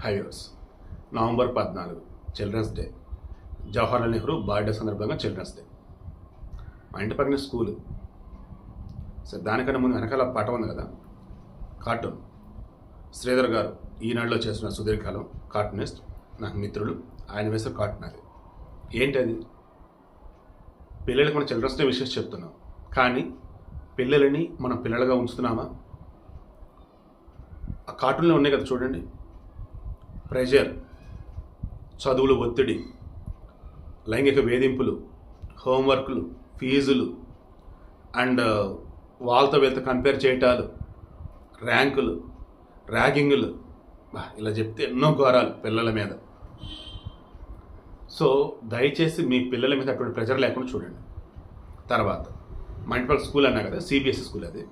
Highways November పద్నాలుగు children's day. Jawaharlal Nehru birthday సందర్భంగా children's day. మా ఇంటి పక్కన స్కూల్. సరే దానికన్నా ముందు వెనకాల పాట ఉంది కదా? కార్టూన్. శ్రీధర్ గారు ఈనాడులో చేస్తున్న సుదీర్ఘకాలం కార్టూనిస్ట్ నాకు మిత్రులు. ఆయన వేసే కార్టూన్ అది. ఏంటి అది? పిల్లలకి మన చిల్డ్రన్స్ డే విషయం చెప్తున్నాం. కానీ పిల్లలని మనం పిల్లలుగా ఉంచుతున్నామా? ఆ కార్టూన్లో ఉన్నాయి కదా చూడండి. ప్రెషర్ చదువులు ఒత్తిడి లైంగిక వేధింపులు హోంవర్క్లు ఫీజులు అండ్ uh, వాళ్ళతో వీళ్ళతో కంపేర్ చేయటాలు ర్యాంకులు ర్యాగింగులు ఇలా చెప్తే ఎన్నో ఘోరాలు పిల్లల మీద. సో దయచేసి మీ పిల్లల మీద అటువంటి ప్రెషర్ లేకుండా చూడండి. తర్వాత మల్టిపల్ స్కూల్ అన్నా కదా సిబిఎస్ఈ స్కూల్ అది.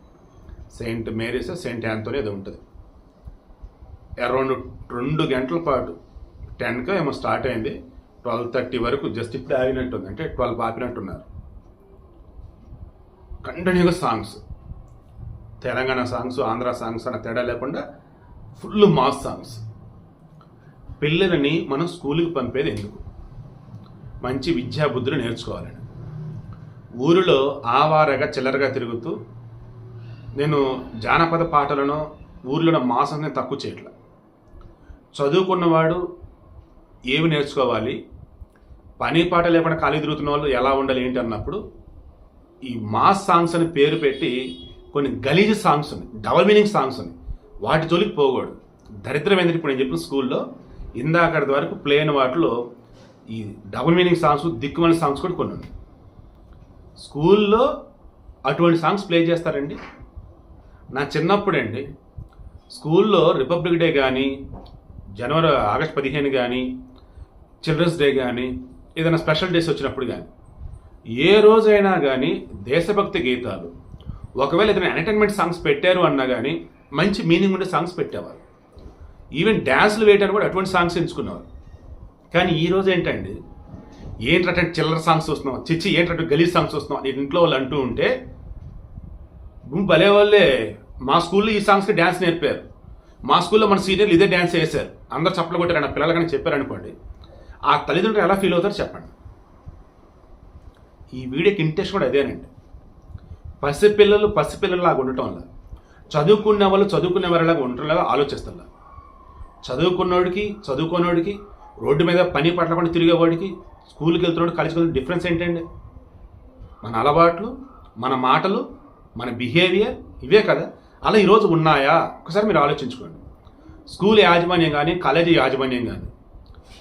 సెయింట్ మేరీస్ సెయింట్ యాంతోనీ అది ఉంటుంది. అరౌండ్ రెండు గంటల పాటు. టెన్కి ఏమో స్టార్ట్ అయింది. ట్వెల్వ్ థర్టీ వరకు జస్ట్ ఇప్పుడు ఆగినట్టు ఉంది అంటే ట్వెల్వ్ ఆపినట్టున్నారు. కంటిన్యూగా songs. Telangana songs Andhra songs అన్న తేడా లేకుండా ఫుల్ మాస్ సాంగ్స్. పిల్లలని మనం స్కూల్కి పంపేది ఎందుకు? మంచి విద్యాబుద్ధులు నేర్చుకోవాలని. ఊరిలో ఆవారగా చిల్లరగా తిరుగుతూ నేను జానపద పాటలను ఊర్లో మాసంని తక్కువ చేయట్లా. చదువుకున్నవాడు ఏమి నేర్చుకోవాలి? పని పాట లేకుండా ఖాళీ తిరుగుతున్న వాళ్ళు ఎలా ఉండాలి ఏంటి అన్నప్పుడు ఈ మాస్ సాంగ్స్ అని పేరు పెట్టి కొన్ని గలీజ్ సాంగ్స్ ఉన్నాయి డబల్ మీనింగ్ సాంగ్స్ ఉన్నాయి. వాటి జోలికి పోకూడదు. దరిద్రం ఏంటంటే ఇప్పుడు నేను చెప్పిన స్కూల్లో ఇందాకటి వరకు ప్లే అయిన వాటిలో ఈ డబుల్ మీనింగ్ సాంగ్స్ దిక్కుమని సాంగ్స్ కూడా కొన్ని ఉన్నాయి. స్కూల్లో అటువంటి సాంగ్స్ ప్లే చేస్తారండి. నా చిన్నప్పుడు అండి స్కూల్లో రిపబ్లిక్ డే కానీ జనవరి ఆగస్ట్ పదిహేను కానీ చిల్డ్రన్స్ డే కానీ ఏదైనా స్పెషల్ డేస్ వచ్చినప్పుడు కానీ ఏ రోజైనా కానీ దేశభక్తి గీతాలు ఒకవేళ ఏదైనా ఎంటర్టైన్మెంట్ సాంగ్స్ పెట్టారు అన్నా కానీ మంచి మీనింగ్ ఉండే సాంగ్స్ పెట్టేవారు. ఈవెన్ డ్యాన్స్లు వేయడానికి కూడా అటువంటి సాంగ్స్ ఎంచుకునేవారు. కానీ ఈ రోజు ఏంటండి ఏంటంటే చిల్లర సాంగ్స్ వస్తున్నాం చిచ్చి ఏంటంటే గలీజ్ సాంగ్స్ వస్తున్నాం అని ఇంట్లో వాళ్ళు అంటూ ఉంటే గుంపు భలే వాళ్ళే మా స్కూల్లో ఈ సాంగ్స్కి డ్యాన్స్ నేర్పారు. మా స్కూల్లో మన సీనియర్లు ఇదే డ్యాన్స్ వేశారు. అందరు చప్పలు కొట్టారు నా పిల్లలకని చెప్పారు అనుకోండి ఆ తల్లిదండ్రులు ఎలా ఫీల్ అవుతారో చెప్పండి. ఈ వీడియోకి ఇంట్రెస్ట్ కూడా అదేనండి. పసిపిల్లలు పసిపిల్లలాగా ఉండటం వల్ల చదువుకున్న వాళ్ళు చదువుకునే వారిలాగా ఉండటంలాగా ఆలోచిస్తారు. చదువుకున్నోడికి చదువుకున్నోడికి రోడ్డు మీద పని పట్టకుండా తిరిగేవాడికి స్కూల్కి వెళ్తున్నాడు కాలేజ్కి వెళ్తున్న డిఫరెన్స్ ఏంటండి? మన అలవాట్లు మన మాటలు మన బిహేవియర్ ఇవే కదా? అలా ఈరోజు ఉన్నాయా? ఒకసారి మీరు ఆలోచించుకోండి. స్కూల్ యాజమాన్యం కానీ కాలేజీ యాజమాన్యం కానీ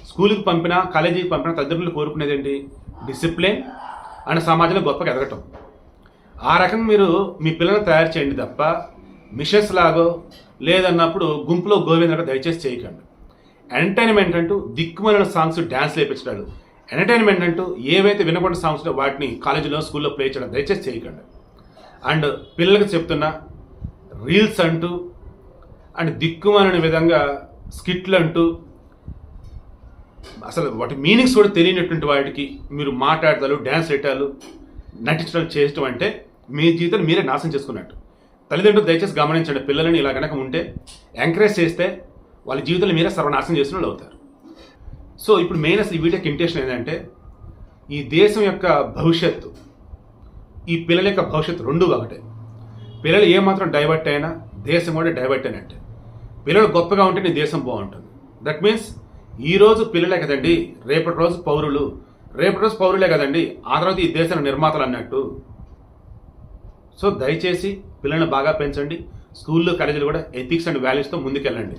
స్కూల్కి పంపినా కాలేజీకి పంపినా తల్లిదండ్రులు కోరుకునేది ఏంటి డిసిప్లిన్ అండ్ సమాజంలో గొప్పగా ఎదగటం. ఆ రకంగా మీరు మీ పిల్లల్ని తయారు చేయండి తప్ప మిషన్స్ లాగో లేదన్నప్పుడు గుంపులో గోవిందగా దయచేసి చేయకండి. ఎంటర్టైన్మెంట్ అంటూ దిక్కుమలైన సాంగ్స్ డ్యాన్స్ లేపించడాలు. ఎంటర్టైన్మెంట్ అంటూ ఏవైతే వినకుండా సాంగ్స్ వాటిని కాలేజీలో స్కూల్లో ప్లే చేయడం దయచేసి చేయకండి. అండ్ పిల్లలకు చెప్తున్న రీల్స్ అంటూ అండ్ దిక్కుమాలిన విధంగా స్కిట్లు అంటూ అసలు వాటి మీనింగ్స్ కూడా తెలియనటువంటి వాటికి మీరు మాట్లాడతాలు డ్యాన్స్ వేయటాలు నటించడం చేయటం అంటే మీ జీవితాన్ని మీరే నాశనం చేసుకున్నట్టు. తల్లిదండ్రులు దయచేసి గమనించండి పిల్లలని ఇలా కనుక ఉంటే ఎంకరేజ్ చేస్తే వాళ్ళ జీవితంలో మీరే సర్వనాశనం చేసిన వాళ్ళు అవుతారు. సో ఇప్పుడు మెయిన్ అసలు ఈ వీడియోకి ఇంటెన్షన్ ఏంటంటే ఈ దేశం యొక్క భవిష్యత్తు ఈ పిల్లల యొక్క భవిష్యత్తు రెండు ఒకటే. పిల్లలు ఏమాత్రం డైవర్ట్ అయినా దేశం కూడా డైవర్ట్ అయినట్టే. పిల్లలు గొప్పగా ఉంటే నీ దేశం బాగుంటుంది. దట్ మీన్స్ ఈ రోజు పిల్లలే కదండి రేపటి రోజు పౌరులు. రేపటి రోజు పౌరులే కదండి ఆ తర్వాత ఈ దేశం నిర్మాతలు అన్నట్టు. సో దయచేసి పిల్లల్ని బాగా పెంచండి. స్కూల్లో కాలేజీలు కూడా ఎథిక్స్ అండ్ వాల్యూస్తో ముందుకెళ్ళండి.